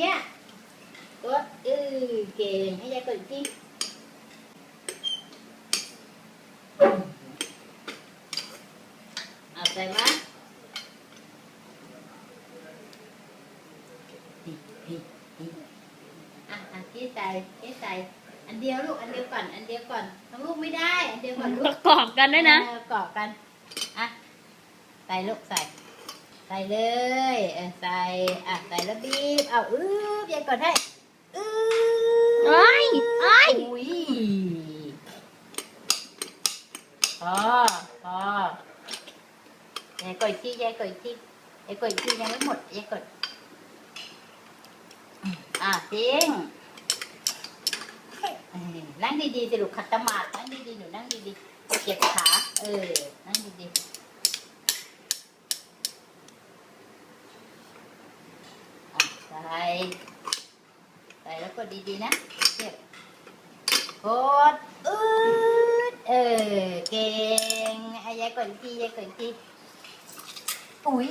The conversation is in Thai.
เนี่ยกดเออเก่งให้ยายกดอีกทีเอาใส่มานี่นี่นี่อะอะที่ใส่ที่ใส่อันเดียวลูกอันเดียวก่อน อันเดียวก่อนทั้งลูกไม่ได้ อันเดียวก่อนลูปกระกอบกันด้วยนะ เออกรอกกัน อะ ใส่ลูกใส่ ใส่เลยเออใส่อะใส่แล้วบีบเอาอื้อยายกดให้อื้เอ้ยเอ้ยอุ้ยพอพอยายกดอีกทียายกดอีกทียายกดอีกทียังไม่หมดยายกดอะทิ้งเออนั่งดีๆสิลูกขัดสมาธินั่งดีๆหนูนั่งดีๆเก็บขาเออนั่งดีๆอะ ใส่ใส่แล้วกดดีๆนะเก็บกดอืดเออเก่งไอ้ยายกดทียายกดทีอุ้ย